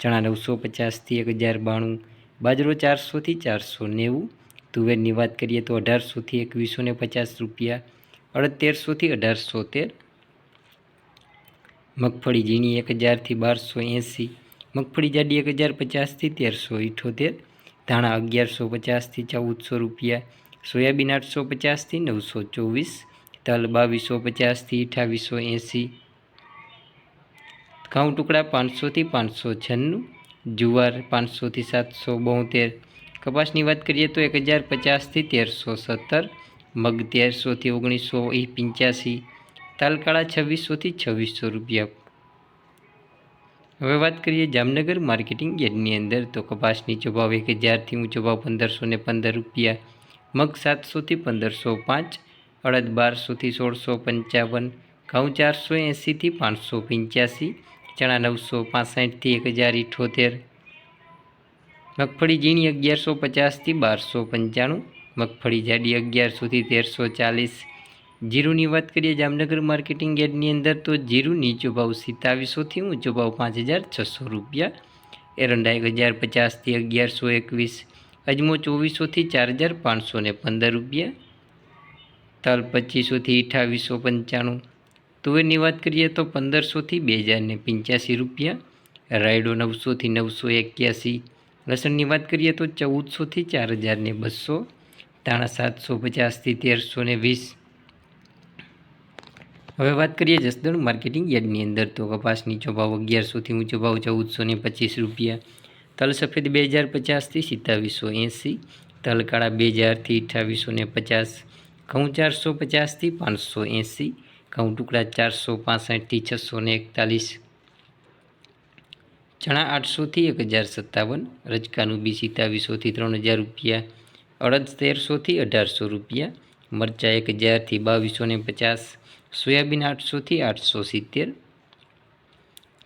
ચણા નવસો પચાસથી એક હજાર બાણું, બાજરો ચારસોથી ચારસો નેવું, તુવેરની વાત કરીએ તો અઢારસોથી એકવીસો ને પચાસ રૂપિયા, અડતેરસોથી અઢારસો તેર મગફળી ઝીણી એક હજારથી બારસો એંસી, મગફળી જાડી એક હજાર પચાસથી તેરસો ઇઠોતેર, ધાણા અગિયારસો પચાસથી ચૌદસો રૂપિયા, સોયાબીન આઠસો પચાસથી નવસો ચોવીસ, તલ બાવીસો પચાસથી અઠાવીસો એંસી ઘઉં ટુકડા પાંચસોથી પાંચસો છન્નું, જુવાર પાંચસોથી સાતસો બોતેર. કપાસની વાત કરીએ તો એક હજાર પચાસથી તેરસો સત્તર, મગ તેરસોથી ઓગણીસો પંચ્યાસી, તાલકાળા છવ્વીસોથી છવ્વીસો રૂપિયા. હવે વાત કરીએ જામનગર માર્કેટિંગ યાર્ડની અંદર તો કપાસની ભાવ એક હજારથી ઊંચો ભાવ પંદરસો ને પંદર રૂપિયા. મગ સાતસોથી પંદરસો પાંચ, અડદ બારસોથી સોળસો પંચાવન, ઘઉં ચારસો એંસીથી પાંચસો પંચ્યાસી ચણા નવસો પાસઠથી એક હજાર ઇઠોતેર. મગફળી ઝીણી અગિયારસો પચાસથી બારસો પંચાણું. મગફળી જાડી અગિયારસોથી તેરસો ચાલીસ. જીરુની વાત કરીએ જામનગર માર્કેટિંગ યાર્ડની અંદર તો જીરું નીચો ભાવ સિત્તાવીસોથી ઊંચો ભાવ પાંચ હજાર છસો રૂપિયા. એરંડા એક હજાર પચાસથી અગિયારસો એકવીસ. અજમો ચોવીસોથી ચાર હજાર પાંચસો પંદર રૂપિયા. તલ પચીસોથી અઠાવીસો પંચાણું. તુવેરની વાત કરીએ તો પંદરસોથી બે હજારને પંચ્યાસી રૂપિયા, રાયડો નવસોથી નવસો એક્યાસી, લસણની વાત કરીએ તો ચૌદસોથી ચાર હજારને બસો, ધાણા સાતસો પચાસથી તેરસો ને વીસ. હવે વાત કરીએ જસદણ માર્કેટિંગ યાર્ડની અંદર તો કપાસ નીચો ભાવ અગિયારસોથી ઊંચો ભાવ ચૌદસો ને પચીસ રૂપિયા, તલ સફેદ બે હજાર પચાસથી સિત્તાવીસો એંસી, તલ કાળા બે હજારથી અઠ્ઠાવીસો ને પચાસ, ઘઉં ચારસો પચાસથી પાંચસો એંસી ઘઉં ટુકડા ચારસો પાસઠથી છસો ને એકતાલીસ. ચણા આઠસોથી એક હજાર સત્તાવન, રજકાનું બી સિત્તાવીસોથી ત્રણ હજાર રૂપિયા, અડદ તેરસોથી અઢારસો રૂપિયા, મરચાં એક હજારથી બાવીસો ને પચાસ, સોયાબીન આઠસોથી આઠસો સિત્તેર.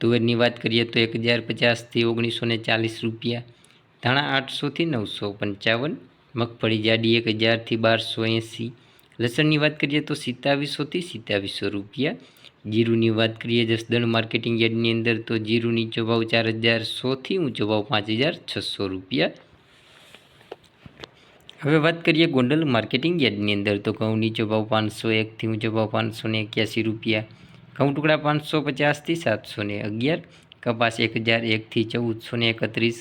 તુવેરની વાત કરીએ તો એક હજાર પચાસથી ઓગણીસો ને ચાલીસ રૂપિયા, ધાણા આઠસોથી નવસો પંચાવન, મગફળી જાડી એક હજારથી બારસો એંસી લસણની વાત કરીએ તો સિત્તાવીસોથી સિત્તાવીસો રૂપિયા. જીરુની વાત કરીએ જસદણ માર્કેટિંગ યાર્ડની અંદર તો જીરું નીચો ભાવ ચાર હજાર સોથી ઊંચો ભાવ પાંચ હજાર છસો રૂપિયા. હવે વાત કરીએ ગોંડલ માર્કેટિંગ યાર્ડની અંદર તો ઘઉં નીચો ભાવ પાંચસો એકથી ઊંચો ભાવ પાંચસો ને એક્યાસી રૂપિયા. ઘઉં ટુકડા પાંચસો પચાસથી સાતસો ને અગિયાર. કપાસ એક હજાર એકથી ચૌદસો ને એકત્રીસ.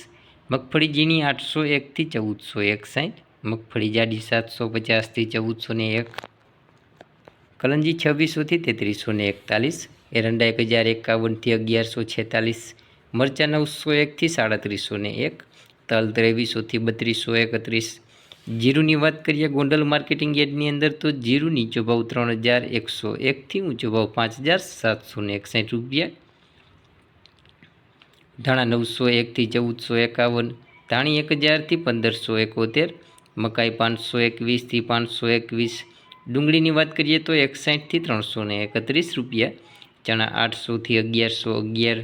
મગફળી ઝીણી આઠસો એકથી ચૌદસો એકસાઠ. મગફળી, જાડી સાતસો પચાસથી ચૌદસો ને એક. કલંજી છવ્વીસોથી તેત્રીસો ને એકતાલીસ. એરંડા એક હજાર એકાવનથી અગિયારસો છેતાલીસ. મરચાં નવસો એકથી સાડત્રીસો ને એક. તલ ત્રેવીસોથી બત્રીસો એકત્રીસ. જીરુની વાત કરીએ ગોંડલ માર્કેટિંગ યાર્ડની અંદર તો જીરું નીચો ભાવ ત્રણ હજાર એકસો એકથી ઊંચો ભાવ પાંચ હજાર સાતસો ને એકસાઠ રૂપિયા. ધાણા નવસો એકથી ચૌદસો એકાવન. ધાણી એક હજારથી પંદરસો એકોતેર. મકાઈ પાંચસો એકવીસથી પાંચસો એકવીસ. ડુંગળીની વાત કરીએ તો એકસાઠથી ત્રણસો ને એકત્રીસ રૂપિયા, ચણા આઠસોથી અગિયારસો અગિયાર,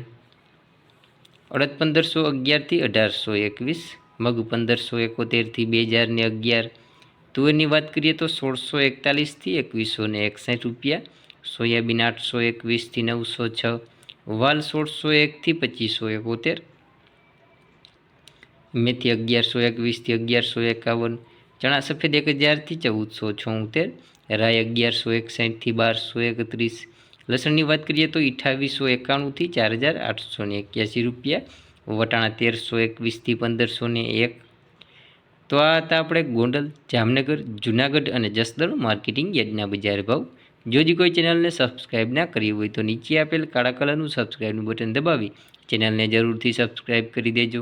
અડદ પંદરસો અગિયારથી અઢારસો એકવીસ, મગ પંદરસો એકોતેરથી બે હજાર ને અગિયાર. તુવેરની વાત કરીએ તો સોળસો એકતાલીસથી એકવીસો ને એકસાઠ રૂપિયા, સોયાબીન આઠસો એકવીસથી નવસો છ, વાલ સોળસો એકથી પચીસો એકોતેર મેથી અગિયારસો એકવીસથી અગિયારસો એકાવન, ચણા સફેદ એક હજારથી ચૌદસો છોતેર રાય અગિયારસો એકસાઠથી બારસો એકત્રીસ. લસણની વાત કરીએ તો અઠાવીસો એકાણુંથી ચાર હજાર આઠસો ને એક્યાસી રૂપિયા, વટાણા તેરસો એકવીસથી પંદરસો ને એક. તો આ હતા આપણે ગોંડલ, જામનગર, જુનાગઢ અને જસદણ માર્કેટિંગ યાર્ડના બજાર ભાવ. જો જે કોઈ ચેનલને સબસ્ક્રાઇબ ના કરી હોય તો નીચે આપેલ કાળા કલરનું સબસ્ક્રાઇબનું બટન દબાવી ચેનલને જરૂરથી સબસ્ક્રાઇબ કરી દેજો.